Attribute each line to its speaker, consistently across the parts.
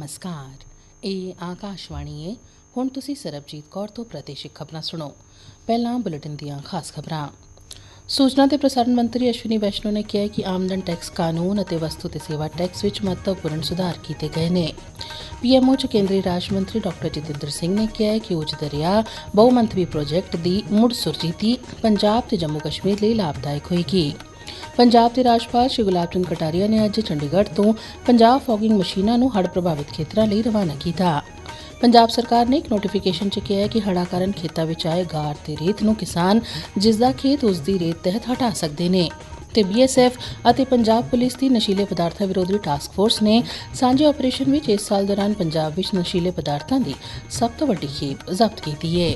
Speaker 1: ਨਮਸਕਾਰ। ਇਹ ਆਕਾਸ਼ਵਾਣੀ ਹੈ ਹੁਣ ਤੁਸੀਂ ਸਰਬਜੀਤ ਕੌਰ ਤੋਂ ਪ੍ਰਤੀਸ਼ਿਕ ਖਬਰਾਂ ਸੁਣੋ। ਪਹਿਲਾਂ ਬੁਲੇਟਿਨ ਦੀਆਂ ਖਾਸ ਖਬਰਾਂ। ਸੂਚਨਾ ਤੇ ਪ੍ਰਸਾਰਣ ਮੰਤਰੀ ਅਸ਼ਵਨੀ ਵੈਸ਼ਨੋ ਨੇ ਕਿਹਾ ਕਿ ਆਮਦਨ ਟੈਕਸ ਕਾਨੂੰਨ ਅਤੇ ਵਸਤੂ ਤੇ ਸੇਵਾ ਟੈਕਸ ਵਿੱਚ ਮਹੱਤਵਪੂਰਨ ਸੁਧਾਰ ਕੀਤੇ ਗਏ ਨੇ। ਪੀਐਮਓ ਚ ਕੇਂਦਰੀ ਰਾਜ ਮੰਤਰੀ ਡਾਕਟਰ ਜਤਿੰਦਰ ਸਿੰਘ ਨੇ ਕਿਹਾ ਕਿ ਉੱਚ ਦਰਿਆ ਬਹੁਮੰਤਵੀ ਪ੍ਰੋਜੈਕਟ ਦੀ ਮੁੜ ਸੁਰਜੀਤੀ ਪੰਜਾਬ ਤੇ ਜੰਮੂ ਕਸ਼ਮੀਰ ਲਈ ਲਾਭਦਾਇਕ ਹੋਏਗੀ। ਪੰਜਾਬ ਦੇ ਰਾਜਪਾਲ ਸ਼੍ਰੀ ਗੁਲਾਬ ਚੰਦ ਕਟਾਰੀਆ ਨੇ ਅੱਜ ਚੰਡੀਗੜ੍ਹ ਤੋਂ ਪੰਜਾਬ ਫੌਗਿੰਗ ਮਸ਼ੀਨਾਂ ਨੂੰ ਹੜ੍ਹ ਪ੍ਰਭਾਵਿਤ ਖੇਤਰਾਂ ਲਈ ਰਵਾਨਾ ਕੀਤਾ। ਪੰਜਾਬ ਸਰਕਾਰ ਨੇ ਇੱਕ ਨੋਟੀਫਿਕੇਸ਼ਨ 'ਚ ਕਿਹਾ ਹੈ ਕਿ ਹੜ੍ਹਾਂ ਕਾਰਨ ਖੇਤਾਂ ਵਿੱਚ ਆਏ ਗਾਰ ਤੇ ਰੇਤ ਨੂੰ ਕਿਸਾਨ, ਜਿਸ ਦਾ ਖੇਤ ਉਸ ਦੀ ਰੇਤ ਤਹਿਤ ਹਟਾ ਸਕਦੇ ਨੇ। ਤੇ ਬੀਐਸਐਫ ਅਤੇ ਪੰਜਾਬ ਪੁਲਿਸ ਦੀ ਨਸ਼ੀਲੇ ਪਦਾਰਥਾਂ ਵਿਰੋਧੀ ਟਾਸਕ ਫੋਰਸ ਨੇ ਸਾਂਝੇ ਆਪਰੇਸ਼ਨ ਵਿੱਚ ਇਸ ਸਾਲ ਦੌਰਾਨ ਪੰਜਾਬ ਵਿੱਚ ਨਸ਼ੀਲੇ ਪਦਾਰਥਾਂ ਦੀ ਸਭ ਤੋਂ ਵੱਡੀ ਖੇਪ ਜ਼ਬਤ ਕੀਤੀ ਹੈ।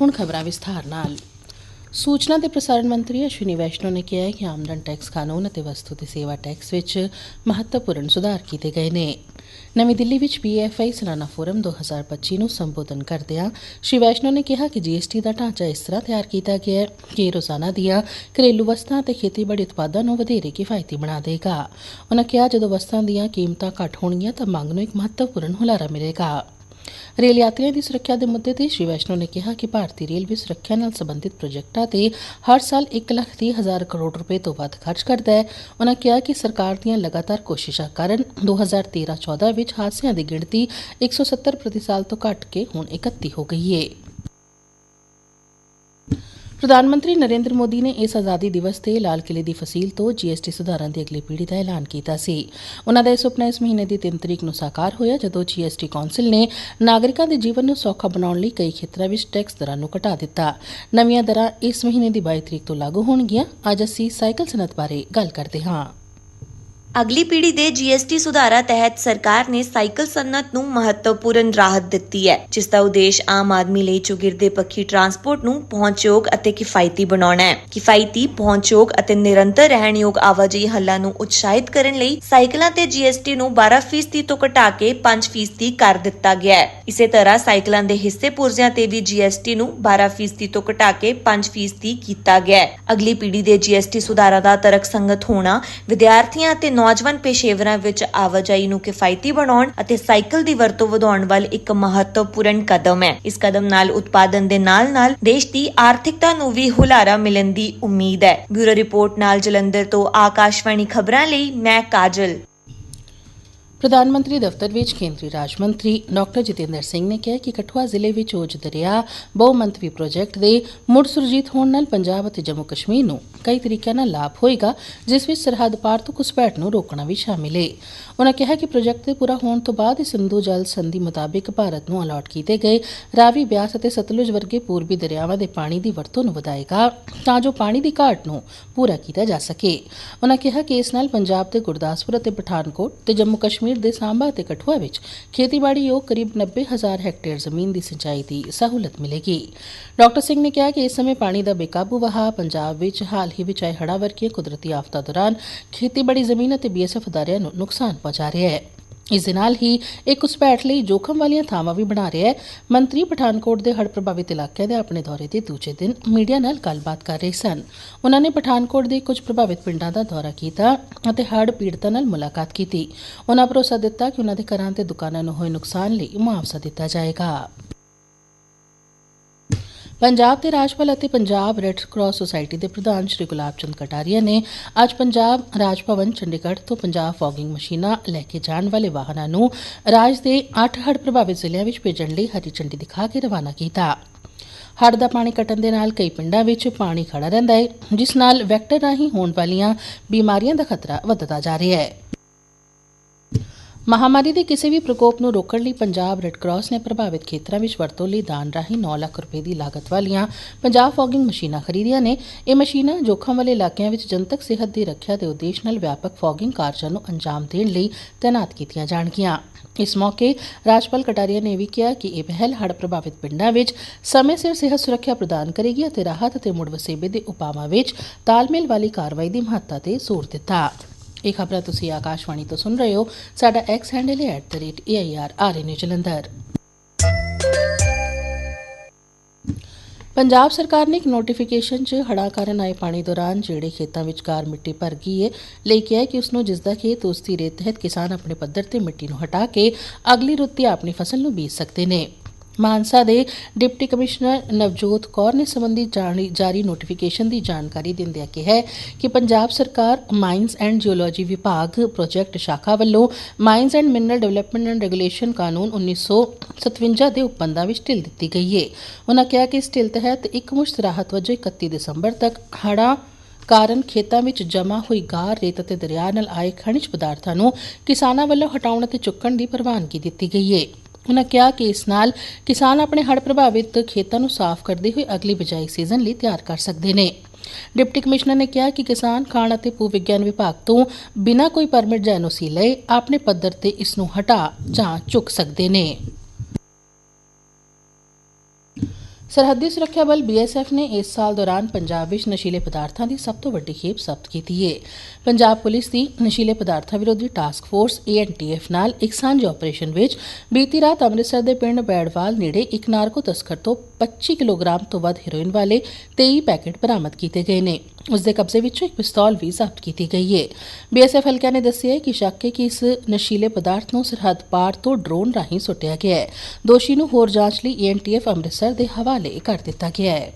Speaker 1: ਹੁਣ ਖਬਰਾਂ ਵਿਸਥਾਰ ਨਾਲ। ਸੂਚਨਾ ਤੇ ਪ੍ਰਸਾਰਣ ਮੰਤਰੀ ਅਸ਼ਵਨੀ ਵੈਸ਼ਨੋ ਨੇ ਕਿਹਾ ਹੈ ਕਿ ਆਮਦਨ ਟੈਕਸ ਕਾਨੂੰਨ ਅਤੇ ਵਸਤੂ ਤੇ ਸੇਵਾ ਟੈਕਸ ਵਿੱਚ ਮਹੱਤਵਪੂਰਨ ਸੁਧਾਰ ਕੀਤੇ ਗਏ ਨੇ। ਨਵੀਂ ਦਿੱਲੀ ਵਿੱਚ ਪੀਐਫਆਈ ਸਾਲਾਨਾ ਫੋਰਮ 2025 ਨੂੰ ਸੰਬੋਧਨ ਕਰਦਿਆਂ ਸ਼੍ਰੀ ਵੈਸ਼ਨੋ ਨੇ ਕਿਹਾ ਕਿ ਜੀਐਸਟੀ ਦਾ ਢਾਂਚਾ ਇਸ ਤਰ੍ਹਾਂ ਤਿਆਰ ਕੀਤਾ ਗਿਆ ਹੈ ਕਿ ਰੋਜ਼ਾਨਾ ਦੀਆਂ ਘਰੇਲੂ ਵਸਤਾਂ ਤੇ ਖੇਤੀਬਾੜੀ ਉਤਪਾਦਾਂ ਨੂੰ ਵਧੇਰੇ ਕਿਫਾਇਤੀ ਬਣਾ ਦੇਗਾ। ਉਨ੍ਹਾਂ ਕਿਹਾ, ਜਦੋਂ ਵਸਤਾਂ ਦੀਆਂ ਕੀਮਤਾਂ ਘੱਟ ਹੋਣਗੀਆਂ ਤਾਂ ਮੰਗ ਨੂੰ ਇੱਕ ਮਹੱਤਵਪੂਰਨ ਹੁਲਾਰਾ ਮਿਲੇਗਾ। ਰੇਲ ਯਾਤਰੀਆਂ ਦੀ ਸੁਰੱਖਿਆ ਦੇ ਮੁੱਦੇ ਤੇ ਸ਼੍ਰੀ ਵੈਸ਼ਨੋ ਨੇ ਕਿਹਾ ਕਿ ਭਾਰਤੀ ਰੇਲਵੇ ਸੁਰੱਖਿਆ ਨਾਲ ਸੰਬੰਧਿਤ ਪ੍ਰੋਜੈਕਟਾਂ ਤੇ ਹਰ ਸਾਲ 1 ਲੱਖ ਤੀਹ ਹਜ਼ਾਰ ਕਰੋੜ ਰੁਪਏ ਤੋਂ ਵੱਧ ਖਰਚ ਕਰਦਾ ਹੈ। ਉਨ੍ਹਾਂ ਕਿਹਾ ਕਿ ਸਰਕਾਰ ਦੀਆਂ ਲਗਾਤਾਰ ਕੋਸ਼ਿਸ਼ਾਂ ਕਾਰਨ 2013-14 ਵਿੱਚ ਹਾਦਸਿਆਂ ਦੀ ਗਿਣਤੀ 170 ਪ੍ਰਤੀ ਸਾਲ ਤੋਂ ਘਟ ਕੇ ਹੁਣ 31 ਹੋ ਗਈ ਹੈ ਪ੍ਰਧਾਨ ਮੰਤਰੀ ਨਰਿੰਦਰ ਮੋਦੀ ਨੇ ਇਸ ਆਜ਼ਾਦੀ ਦਿਵਸ ਤੇ ਲਾਲ ਕਿਲੇ ਦੀ ਫਸੀਲ ਤੋਂ ਜੀਐਸਟੀ ਸੁਧਾਰਾਂ ਦੀ ਅਗਲੀ ਪੀੜ੍ਹੀ ਦਾ ਐਲਾਨ ਕੀਤਾ ਸੀ। ਉਹਨਾਂ ਦਾ ਇਹ ਸੁਪਨਾ ਇਸ ਮਹੀਨੇ ਦੀ 3 ਤਰੀਕ ਨੂੰ ਸਾਕਾਰ ਹੋਇਆ, ਜਦੋਂ ਜੀਐਸਟੀ ਕੌਂਸਲ ਨੇ ਨਾਗਰਿਕਾਂ ਦੇ ਜੀਵਨ ਨੂੰ ਸੌਖਾ ਬਣਾਉਣ ਲਈ ਕਈ ਖੇਤਰਾਂ ਵਿੱਚ ਟੈਕਸ ਦਰਾਂ ਨੂੰ ਘਟਾ ਦਿੱਤਾ। ਨਵੀਆਂ ਦਰਾਂ ਇਸ ਮਹੀਨੇ ਦੀ 22 ਤਰੀਕ ਤੋਂ ਲਾਗੂ ਹੋਣਗੀਆਂ। ਅੱਜ ਅਸੀਂ ਸਾਈਕਲ ਸਨਅਤ ਬਾਰੇ ਗੱਲ ਕਰਦੇ ਹਾਂ।
Speaker 2: ਅਗਲੀ ਪੀੜ੍ਹੀ ਦੇ ਜੀਐਸਟੀ ਸੁਧਾਰਾਂ ਤਹਿਤ ਸਰਕਾਰ ਨੇ ਸਾਈਕਲ ਸਨਅਤ ਨੂੰ ਮਹੱਤਵਪੂਰਨ ਰਾਹਤ ਦਿੱਤੀ ਹੈ, ਜਿਸ ਦਾ ਉਦੇਸ਼ ਆਮ ਆਦਮੀ ਲਈ ਚੁਗਿਰਦੇ ਪੱਖੀ ਟਰਾਂਸਪੋਰਟ ਨੂੰ ਪਹੁੰਚਯੋਗ ਅਤੇ ਕਿਫਾਇਤੀ ਬਣਾਉਣਾ ਹੈ। ਕਿਫਾਇਤੀ, ਪਹੁੰਚਯੋਗ ਅਤੇ ਨਿਰੰਤਰ ਰਹਿਣਯੋਗ ਆਵਾਜਾਈ ਹੱਲਾਂ ਨੂੰ ਉਤਸ਼ਾਹਿਤ ਕਰਨ ਲਈ ਸਾਈਕਲਾਂ ਤੇ ਜੀਐਸਟੀ ਨੂੰ 12% ਤੋਂ ਘਟਾ ਕੇ 5% ਕਰ ਦਿੱਤਾ ਗਿਆ ਹੈ। ਇਸੇ ਤਰ੍ਹਾਂ ਸਾਈਕਲਾਂ ਦੇ ਹਿੱਸੇ ਪੁਰਜ਼ਿਆਂ ਤੇ ਵੀ ਜੀਐਸਟੀ ਨੂੰ 12% ਤੋਂ ਘਟਾ ਕੇ 5% ਕੀਤਾ ਗਿਆ ਹੈ। ਅਗਲੀ ਪੀੜ੍ਹੀ ਦੇ ਜੀਐਸਟੀ ਸੁਧਾਰਾਂ ਦਾ ਤਰਕਸੰਗਤ ਹੋਣਾ, ਵਿਦਿਆਰਥੀਆਂ ਅਤੇ ਨੌਜਵਾਨ ਪੇਸ਼ੇਵਰਾਂ ਵਿੱਚ ਆਵਾਜਾਈ ਨੂੰ ਕਿਫਾਇਤੀ ਬਣਾਉਣ ਅਤੇ ਸਾਈਕਲ ਦੀ ਵਰਤੋਂ ਵਧਾਉਣ ਵੱਲ ਇੱਕ ਮਹੱਤਵਪੂਰਨ ਕਦਮ ਹੈ। ਇਸ ਕਦਮ ਨਾਲ ਉਤਪਾਦਨ ਦੇ ਨਾਲ-ਨਾਲ ਦੇਸ਼ ਦੀ ਆਰਥਿਕਤਾ ਨੂੰ ਵੀ ਹੁਲਾਰਾ ਮਿਲਣ ਦੀ ਉਮੀਦ ਹੈ। ਬਿਊਰੋ ਰਿਪੋਰਟ ਨਾਲ ਜਲੰਧਰ ਤੋਂ ਆਕਾਸ਼ਵਾਣੀ ਖਬਰਾਂ ਲਈ ਮੈਂ ਕਾਜਲ।
Speaker 1: ਪ੍ਰਧਾਨ ਮੰਤਰੀ ਦਫ਼ਤਰ ਵਿੱਚ ਕੇਂਦਰੀ ਰਾਜ ਮੰਤਰੀ ਡਾਕਟਰ ਜਤਿੰਦਰ ਸਿੰਘ ਨੇ ਕਿਹਾ ਕਿ ਕਠੂਆ ਜ਼ਿਲ੍ਹੇ ਵਿੱਚ ਓਜ ਦਰਿਆ ਬਹੁਮੰਤਵੀ ਪ੍ਰੋਜੈਕਟ ਦੇ ਮੁੜ ਸੁਰਜੀਤ ਹੋਣ ਨਾਲ ਪੰਜਾਬ ਅਤੇ ਜੰਮੂ ਕਸ਼ਮੀਰ ਨੂੰ ਕਈ ਤਰੀਕਿਆਂ ਨਾਲ ਲਾਭ ਹੋਏਗਾ, ਜਿਸ ਵਿੱਚ ਸਰਹੱਦ ਪਾਰ ਤੋਂ ਘੁਸਪੈਠ ਨੂੰ ਰੋਕਣਾ ਵੀ ਸ਼ਾਮਿਲ ਹੈ ਉਨ੍ਹਾਂ ਕਿਹਾ ਕਿ ਪ੍ਰੋਜੈਕਟ ਦੇ ਪੂਰਾ ਹੋਣ ਤੋਂ ਬਾਅਦ ਇਸ ਸਿੰਧੂ ਜਲ ਸੰਧੀ ਮੁਤਾਬਿਕ ਭਾਰਤ ਨੂੰ ਅਲਾਟ ਕੀਤੇ ਗਏ ਰਾਵੀ ਬਿਆਸ ਅਤੇ ਸਤਲੁਜ ਵਰਗੇ ਪੂਰਬੀ ਦਰਿਆਵਾਂ ਦੇ ਪਾਣੀ ਦੀ ਵਰਤੋਂ ਨੂੰ ਵਧਾਏਗਾ, ਤਾਂ ਜੋ ਪਾਣੀ ਦੀ ਘਾਟ ਨੂੰ ਪੂਰਾ ਕੀਤਾ ਜਾ ਸਕੇ। ਉਨ੍ਹਾਂ ਕਿਹਾ ਕਿ ਇਸ ਨਾਲ ਪੰਜਾਬ ਦੇ ਗੁਰਦਾਸਪੁਰ ਅਤੇ ਪਠਾਨਕੋਟ ਤੇ ਜੰਮੂ ਕਸ਼ਮੀਰ ਦੇ ਸਾਂਬਾ ਅਤੇ ਕਠੂਆ ਵਿੱਚ ਖੇਤੀਬਾੜੀ ਯੋਗ ਕਰੀਬ 90000 ਹੈਕਟੇਅਰ ਜ਼ਮੀਨ ਦੀ ਸਿੰਚਾਈ ਦੀ ਸਹੂਲਤ ਮਿਲੇਗੀ। ਡਾਕਟਰ ਸਿੰਘ ਨੇ ਕਿਹਾ ਕਿ ਇਸ ਸਮੇਂ ਪਾਣੀ ਦਾ ਬੇਕਾਬੂ ਵਹਾਅ ਪੰਜਾਬ ਵਿੱਚ ਹਾਲ ਹੀ ਵਿੱਚ ਆਏ ਹੜ੍ਹਾਂ ਵਰਗੀਆਂ ਕੁਦਰਤੀ ਆਫਤਾਂ ਦੌਰਾਨ ਖੇਤੀਬਾੜੀ ਜ਼ਮੀਨ ਅਤੇ ਬੀਐਸਐਫ ਅਦਾਰਿਆਂ ਨੂੰ ਨੁਕਸਾਨ ਪਹੁੰਚਾ ਰਿਹਾ ਹੈ। ਇਸ ਦੇ ਨਾਲ ਹੀ ਇਹ ਘੁਸਪੈਠ ਲਈ ਜੋਖਮ ਵਾਲੀਆਂ ਥਾਵਾਂ ਵੀ ਬਣਾ ਰਿਹਾ ਹੈ। ਮੰਤਰੀ ਪਠਾਨਕੋਟ ਦੇ ਹੜ੍ਹ ਪ੍ਰਭਾਵਿਤ ਇਲਾਕਿਆਂ ਦੇ ਆਪਣੇ ਦੌਰੇ ਦੇ ਦੂਜੇ ਦਿਨ ਮੀਡੀਆ ਨਾਲ ਗੱਲਬਾਤ ਕਰ ਰਹੇ ਸਨ। ਉਹਨਾਂ ਨੇ ਪਠਾਨਕੋਟ ਦੇ ਕੁਝ ਪ੍ਰਭਾਵਿਤ ਪਿੰਡਾਂ ਦਾ ਦੌਰਾ ਕੀਤਾ ਅਤੇ ਹੜ੍ਹ ਪੀੜਤਾਂ ਨਾਲ ਮੁਲਾਕਾਤ ਕੀਤੀ। ਉਹਨਾਂ ਭਰੋਸਾ ਦਿੱਤਾ ਕਿ ਉਹਨਾਂ ਦੇ ਘਰਾਂ ਤੇ ਦੁਕਾਨਾਂ ਨੂੰ ਹੋਏ ਨੁਕਸਾਨ ਲਈ ਮੁਆਵਜ਼ਾ ਦਿੱਤਾ ਜਾਏਗਾ। ਪੰਜਾਬ ਦੇ ਰਾਜਪਾਲ ਅਤੇ ਪੰਜਾਬ ਰੈੱਡ ਕਰਾਸ ਸੁਸਾਇਟੀ ਦੇ ਪ੍ਰਧਾਨ ਸ਼੍ਰੀ ਗੁਲਾਬ ਚੰਦ ਕਟਾਰੀਆ ਨੇ ਅੱਜ ਪੰਜਾਬ ਰਾਜ ਭਵਨ ਚੰਡੀਗੜ੍ਹ ਤੋਂ ਪੰਜਾਬ ਫੌਗਿੰਗ ਮਸ਼ੀਨਾਂ ਲੈ ਕੇ ਜਾਣ ਵਾਲੇ ਵਾਹਨਾਂ ਨੂੰ ਰਾਜ ਦੇ 8 ਹੜ੍ਹ ਪ੍ਰਭਾਵਿਤ ਜ਼ਿਲ੍ਹਿਆਂ ਵਿੱਚ ਭੇਜਣ ਲਈ ਹਰੀ ਝੰਡੀ ਦਿਖਾ ਕੇ ਰਵਾਨਾ ਕੀਤਾ। ਹੜ੍ਹ ਦਾ ਪਾਣੀ ਕੱਟਣ ਦੇ ਨਾਲ ਕਈ ਪਿੰਡਾਂ ਵਿੱਚ ਪਾਣੀ ਖੜਾ ਰਹਿੰਦਾ ਹੈ, ਜਿਸ ਨਾਲ ਵੈਕਟਰ ਰਾਹੀਂ ਹੋਣ ਵਾਲੀਆਂ ਬਿਮਾਰੀਆਂ ਦਾ ਖਤਰਾ ਵੱਧਦਾ ਜਾ ਰਿਹਾ ਹੈ। ਮਹਾਮਾਰੀ ਦੇ ਕਿਸੇ ਵੀ ਪ੍ਰਕੋਪ ਨੂੰ ਰੋਕਣ ਲਈ ਪੰਜਾਬ ਰੈੱਡ ਕਰਾਸ ਨੇ ਪ੍ਰਭਾਵਿਤ ਖੇਤਰਾਂ ਵਿੱਚ ਵਰਤੋਂ ਲਈ ਦਾਨ ਰਾਹੀਂ 9 ਲੱਖ ਰੁਪਏ ਦੀ ਲਾਗਤ ਵਾਲੀਆਂ ਪੰਜਾਬ ਫੌਗਿੰਗ ਮਸ਼ੀਨਾਂ ਖਰੀਦੀਆਂ ਨੇ। ਇਹ ਮਸ਼ੀਨਾਂ ਜੋਖਮ ਵਾਲੇ ਇਲਾਕਿਆਂ ਵਿੱਚ ਜਨਤਕ ਸਿਹਤ ਦੀ ਰੱਖਿਆ ਦੇ ਉਦੇਸ਼ ਨਾਲ ਵਿਆਪਕ ਫੌਗਿੰਗ ਕਾਰਜਾਂ ਨੂੰ ਅੰਜਾਮ ਦੇਣ ਲਈ ਤਾਇਨਾਤ ਕੀਤੀਆਂ ਜਾਣਗੀਆਂ। ਇਸ ਮੌਕੇ ਰਾਜਪਾਲ ਕਟਾਰੀਆ ਨੇ ਵੀ ਕਿਹਾ ਕਿ ਇਹ ਪਹਿਲ ਹੜ੍ਹ ਪ੍ਰਭਾਵਿਤ ਪਿੰਡਾਂ ਵਿੱਚ ਸਮੇਂ ਸਿਰ ਸਿਹਤ ਸੁਰੱਖਿਆ ਪ੍ਰਦਾਨ ਕਰੇਗੀ ਅਤੇ ਰਾਹਤ ਅਤੇ ਮੁੜ ਵਸੇਬੇ ਦੇ ਉਪਾਵਾਂ ਵਿੱਚ ਤਾਲਮੇਲ ਵਾਲੀ ਕਾਰਵਾਈ ਦੀ ਮਹੱਤਤਾ ਤੇ ਜ਼ੋਰ ਦਿੱਤਾ। ਇਹ ਖਬਰਾਂ ਤੁਸੀਂ ਆਕਾਸ਼ਵਾਣੀ ਤੋਂ ਸੁਣ ਰਹੇ ਹੋ। ਸਾਡਾ ਐਕਸ ਹੈਂਡਲ ਹੈ @air ਆਰਐਨਯੂ ਜਲੰਧਰ। ਪੰਜਾਬ ਸਰਕਾਰ ਨੇ ਇੱਕ ਨੋਟੀਫਿਕੇਸ਼ਨ 'ਚ ਹੜ੍ਹਾਂ ਕਾਰਨ ਆਏ ਪਾਣੀ ਦੌਰਾਨ ਜਿਹੜੇ ਖੇਤਾਂ ਵਿੱਚ ਕਾਰ ਮਿੱਟੀ ਭਰ ਗਈ ਹੈ ਲਈ ਕਿਹਾ ਕਿ ਉਸ ਨੂੰ ਜਿਸ ਦਾ ਖੇਤ ਉਸ ਦੀ ਰੇਤ ਤਹਿਤ ਕਿਸਾਨ ਆਪਣੇ ਪੱਧਰ ਤੇ ਮਿੱਟੀ ਨੂੰ ਹਟਾ ਕੇ ਅਗਲੀ ਰੁੱਤ ਆਪਣੀ ਫਸਲ ਨੂੰ ਬੀਜ ਸਕਦੇ ਨੇ। ਮਾਨਸਾ ਦੇ ਡਿਪਟੀ ਕਮਿਸ਼ਨਰ ਨਵਜੋਤ ਕੌਰ ਨੇ ਸੰਬੰਧੀ ਜਾਣੀ- ਜਾਰੀ ਨੋਟੀਫਿਕੇਸ਼ਨ ਦੀ ਜਾਣਕਾਰੀ ਦਿੰਦਿਆਂ ਕਿਹਾ ਕਿ ਪੰਜਾਬ ਸਰਕਾਰ ਮਾਈਨਸ ਐਂਡ ਜਿਓਲੋਜੀ ਵਿਭਾਗ ਪ੍ਰੋਜੈਕਟ ਸ਼ਾਖਾ ਵੱਲੋਂ mines and mineral development and regulation ਕਾਨੂੰਨ 1957 ਦੇ ਉਪਬੰਧਾਂ ਵਿੱਚ ਢਿੱਲ ਦਿੱਤੀ ਗਈ ਹੈ ਉਹਨਾਂ ਕਿਹਾ ਕਿ ਇਸ ਢਿੱਲ ਤਹਿਤ ਇੱਕ ਮੁਸ਼ਤ ਰਾਹਤ ਵਜੋਂ 31 ਦਸੰਬਰ ਤੱਕ ਹੜ੍ਹਾਂ ਕਾਰਨ ਖੇਤਾਂ ਵਿੱਚ ਜਮ੍ਹਾਂ ਹੋਈ ਗਾਰ, ਰੇਤ ਅਤੇ ਦਰਿਆ ਨਾਲ ਆਏ ਖਣਿਜ ਪਦਾਰਥਾਂ ਨੂੰ ਕਿਸਾਨਾਂ ਵੱਲੋਂ ਹਟਾਉਣ ਅਤੇ ਚੁੱਕਣ ਦੀ ਪ੍ਰਵਾਨਗੀ ਦਿੱਤੀ ਗਈ ਹੈ ਉਨ੍ਹਾਂ ਕਿਹਾ ਕਿ ਇਸ ਨਾਲ ਕਿਸਾਨ ਆਪਣੇ ਹੜ੍ਹ ਪ੍ਰਭਾਵਿਤ ਖੇਤਾਂ ਨੂੰ ਸਾਫ਼ ਕਰਦੇ ਹੋਏ ਅਗਲੀ ਬਿਜਾਈ ਸੀਜ਼ਨ ਲਈ ਤਿਆਰ ਕਰ ਸਕਦੇ ਨੇ। ਡਿਪਟੀ ਕਮਿਸ਼ਨਰ ਨੇ ਕਿਹਾ ਕਿ ਕਿਸਾਨ, ਖਾਣ ਅਤੇ ਭੂ ਵਿਗਿਆਨ ਵਿਭਾਗ ਤੋਂ ਬਿਨਾਂ ਕੋਈ ਪਰਮਿਟ ਜਾਂ ਐਨਓਸੀ ਲਏ, ਆਪਣੇ ਪੱਧਰ ਤੇ ਇਸ ਨੂੰ ਹਟਾ ਜਾਂ ਚੁੱਕ ਸਕਦੇ ਨੇ। ਸਰਹੱਦੀ ਸੁਰੱਖਿਆ ਬਲ ਬੀਐਸਐਫ ਨੇ ਇਸ ਸਾਲ ਦੌਰਾਨ ਪੰਜਾਬ ਵਿੱਚ ਨਸ਼ੀਲੇ ਪਦਾਰਥਾਂ ਦੀ ਸਭ ਤੋਂ ਵੱਡੀ ਖੇਪ ਜ਼ਬਤ ਕੀਤੀ ਹੈ ਪੰਜਾਬ ਪੁਲਿਸ ਦੀ ਨਸ਼ੀਲੇ ਪਦਾਰਥਾਂ ਵਿਰੋਧੀ ਟਾਸਕ ਫੋਰਸ ਏਐਨਟੀਐਫ ਨਾਲ ਇੱਕ ਸਾਂਝੇ ਆਪਰੇਸ਼ਨ ਵਿੱਚ ਬੀਤੀ ਰਾਤ ਅੰਮ੍ਰਿਤਸਰ ਦੇ ਪਿੰਡ ਬੈੜਵਾਲ ਨੇੜੇ ਇੱਕ ਨਾਰਕੋ ਤਸਕਰ ਤੋਂ 25 ਕਿਲੋਗ੍ਰਾਮ ਤੋਂ ਵੱਧ ਹੈਰੋਇਨ ਵਾਲੇ 23 ਪੈਕੇਟ ਬਰਾਮਦ ਕੀਤੇ ਗਏ ਨੇ। ਉਸ ਦੇ ਕਬਜ਼ੇ ਵਿੱਚੋਂ ਇੱਕ ਪਿਸਤੌਲ ਵੀ ਜ਼ਬਤ ਕੀਤੀ ਗਈ ਹੈ ਬੀਐਸਐਫ ਹਲਕਾ ਨੇ ਦੱਸਿਆ ਕਿ ਸ਼ੱਕ ਹੈ ਕਿ ਇਸ ਨਸ਼ੀਲੇ ਪਦਾਰਥ ਨੂੰ ਸਰਹੱਦ ਪਾਰ ਤੋਂ ਡਰੋਨ ਰਾਹੀਂ ਸੁੱਟਿਆ ਗਿਆ ਹੈ। ਦੋਸ਼ੀ ਨੂੰ ਹੋਰ ਜਾਂਚ ਲਈ ਏਐਨਟੀਐਫ ਅੰਮ੍ਰਿਤਸਰ ਦੇ ਹਵਾਲੇ ਕਰ ਦਿੱਤਾ ਗਿਆ ਹੈ।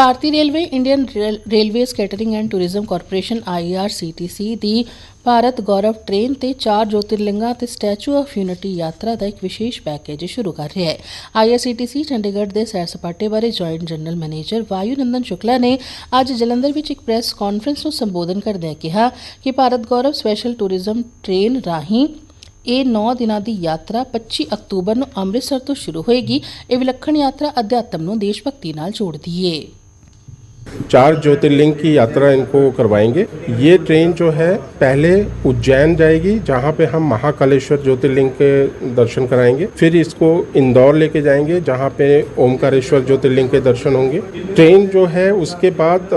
Speaker 1: ਭਾਰਤੀ railway, Indian railways catering and tourism corporation IRCTC ਦੀ ਭਾਰਤ ਗੌਰਵ ਟ੍ਰੇਨ ਤੇ ਚਾਰ ਜੋਤਿਰਲਿੰਗਾਂ ਤੇ ਸਟੈਚੂ ਆਫ ਯੂਨਿਟੀ ਯਾਤਰਾ ਦਾ ਇੱਕ ਵਿਸ਼ੇਸ਼ ਪੈਕੇਜ ਸ਼ੁਰੂ ਕਰ ਰਿਹਾ ਹੈ। ਆਈਆਰਸੀਟੀਸੀ ਚੰਡੀਗੜ੍ਹ ਦੇ ਸੈਰ ਸਪਾਟੇ ਬਾਰੇ ਜੁਆਇੰਟ ਜਨਰਲ ਮੈਨੇਜਰ ਵਾਯੂ ਨੰਦਨ ਸ਼ੁਕਲਾ ਨੇ ਅੱਜ ਜਲੰਧਰ ਵਿੱਚ ਇੱਕ ਪ੍ਰੈਸ ਕਾਨਫਰੰਸ ਨੂੰ ਸੰਬੋਧਨ ਕਰਦਿਆਂ ਕਿਹਾ ਕਿ Bharat Gaurav special tourism train ਰਾਹੀਂ ਇਹ 9 ਦਿਨਾਂ ਦੀ ਯਾਤਰਾ 25 ਅਕਤੂਬਰ ਨੂੰ ਅੰਮ੍ਰਿਤਸਰ ਤੋਂ ਸ਼ੁਰੂ ਹੋਏਗੀ। ਇਹ ਵਿਲੱਖਣ ਯਾਤਰਾ ਅਧਿਆਤਮ ਨੂੰ ਦੇਸ਼ ਭਗਤੀ ਨਾਲ ਜੋੜਦੀ ਏ।
Speaker 3: चार ज्योतिर्लिंग की यात्रा इनको करवाएँगे। ये ट्रेन जो है, पहले उज्जैन जाएगी, जहाँ पे हम महाकालेश्वर ज्योतिर्लिंग के दर्शन कराएँगे। फिर इसको इंदौर लेके जाएँगे, जहाँ पे ओमकारेश्वर ज्योतिर्लिंग के दर्शन होंगे। ट्रेन जो है, उसके बाद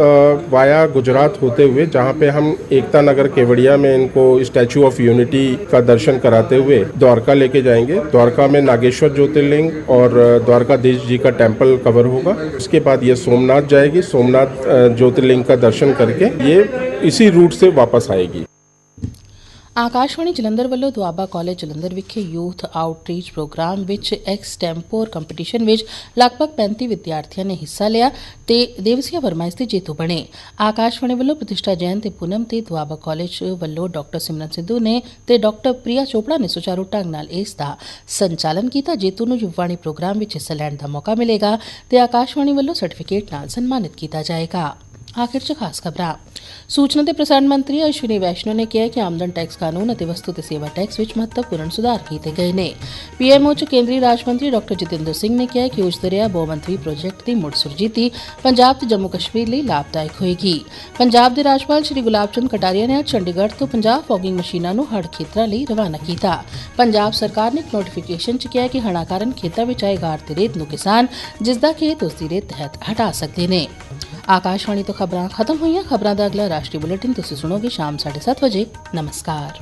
Speaker 3: वाया गुजरात होते हुए, जहाँ पे हम एकता नगर केवड़िया में इनको स्टैचू ऑफ़ यूनिटी का दर्शन कराते हुए द्वारका लेके जाएँगे। द्वारका में नागेश्वर ज्योतिर्लिंग और द्वारकाधीश जी का टेंपल कवर होगा। उसके बाद ये सोमनाथ जाएगी। सोमनाथ अ, ज्योतिर्लिंग का दर्शन करके ये इसी रूट से वापस आएगी
Speaker 1: ਆਕਾਸ਼ਵਾਣੀ ਜਲੰਧਰ ਵੱਲੋਂ ਦੁਆਬਾ ਕਾਲਜ ਜਲੰਧਰ ਵਿਖੇ ਯੂਥ ਆਊਟਰੀਚ ਪ੍ਰੋਗਰਾਮ ਵਿੱਚ ਐਕਸਟੈਂਪੋਰ ਕੰਪੀਟੀਸ਼ਨ ਵਿੱਚ ਲਗਭਗ 35 ਵਿਦਿਆਰਥੀਆਂ ਨੇ ਹਿੱਸਾ ਲਿਆ ਤੇ ਦੇਵਸੀਆ ਵਰਮਾ ਇਸ ਦੇ ਜੇਤੂ ਬਣੇ। ਆਕਾਸ਼ਵਾਣੀ ਵੱਲੋਂ ਪ੍ਰਤਿਸ਼ਠਾ ਜੈਨ ਤੇ ਪੂਨਮ ਤੇ ਦੁਆਬਾ ਕਾਲਜ ਵੱਲੋਂ ਡਾਕਟਰ ਸਿਮਰਨ ਸਿੱਧੂ ਨੇ ਤੇ ਡਾਕਟਰ ਪ੍ਰਿਆ ਚੋਪੜਾ ਨੇ ਸੁਚਾਰੂ ਢੰਗ ਨਾਲ ਇਸ ਦਾ ਸੰਚਾਲਨ ਕੀਤਾ। ਜੇਤੂ ਨੂੰ ਯੁਵਾਣੀ ਪ੍ਰੋਗਰਾਮ ਵਿੱਚ ਹਿੱਸਾ ਲੈਣ ਦਾ ਮੌਕਾ ਮਿਲੇਗਾ ਤੇ ਆਕਾਸ਼ਵਾਣੀ ਵੱਲੋਂ ਸਰਟੀਫਿਕੇਟ ਨਾਲ ਸਨਮਾਨਿਤ ਕੀਤਾ ਜਾਏਗਾ। ਆਖਿਰ 'ਚ ਖਾਸ ਖਬਰਾਂ। ਸੂਚਨਾ ਤੇ ਪ੍ਰਸਾਰਣ ਮੰਤਰੀ ਅਸ਼ਵਨੀ ਵੈਸ਼ਨੋ ਨੇ ਕਿਹਾ ਕਿ ਆਮਦਨ ਟੈਕਸ ਕਾਨੂੰਨ ਅਤੇ ਵਸਤੂ ਤੇ ਸੇਵਾ ਟੈਕਸ ਵਿੱਚ ਮਹੱਤਵਪੂਰਨ ਸੁਧਾਰ ਕੀਤੇ ਗਏ ਨੇ। ਪੀਐਮਓ 'ਚ ਕੇਂਦਰੀ ਰਾਜ ਮੰਤਰੀ ਡਾਕਟਰ ਜਤਿੰਦਰ ਸਿੰਘ ਨੇ ਕਿਹਾ ਕਿ ਉਸ ਦਰਿਆ ਬਹੁਮੰਤਰੀ ਪ੍ਰੋਜੈਕਟ ਦੀ ਮੁੜ ਸੁਰਜੀਤੀ ਪੰਜਾਬ ਤੇ ਜੰਮੂ ਕਸ਼ਮੀਰ ਲਈ ਲਾਭਦਾਇਕ ਹੋਏਗੀ। ਪੰਜਾਬ ਦੇ ਰਾਜਪਾਲ ਸ਼੍ਰੀ ਗੁਲਾਬ ਚੰਦ ਕਟਾਰੀਆ ਨੇ ਅੱਜ ਚੰਡੀਗੜ੍ਹ ਤੋਂ ਪੰਜਾਬ ਫੋਗਿੰਗ ਮਸ਼ੀਨਾਂ ਨੂੰ ਹੜ ਖੇਤਰਾਂ ਲਈ ਰਵਾਨਾ ਕੀਤਾ। ਪੰਜਾਬ ਸਰਕਾਰ ਨੇ ਇੱਕ ਨੋਟੀਫਿਕੇਸ਼ਨ 'ਚ ਕਿਹਾ ਕਿ ਹੜਾਂ ਕਾਰਨ ਖੇਤਾਂ ਵਿੱਚ ਆਏ ਗਾਰ ਤੇ ਰੇਤ ਨੂੰ ਕਿਸਾਨ, ਜਿਸ ਦਾ ਖੇਤ ਉਸ ਦੀ ਰੇਤ ਤਹਿਤ ਹਟਾ ਸਕਦੇ ਨੇ। ਆਕਾਸ਼ਵਾਣੀ ਤੋਂ ਖਬਰਾਂ ਖਤਮ ਹੋਈਆਂ ਖਬਰਾਂ ਦਾ ਅਗਲਾ ਰਾਸ਼ਟਰੀ ਬੁਲੇਟਿਨ ਤੁਸੀਂ ਸੁਣੋਗੇ ਸ਼ਾਮ 7:30 ਵਜੇ ਨਮਸਕਾਰ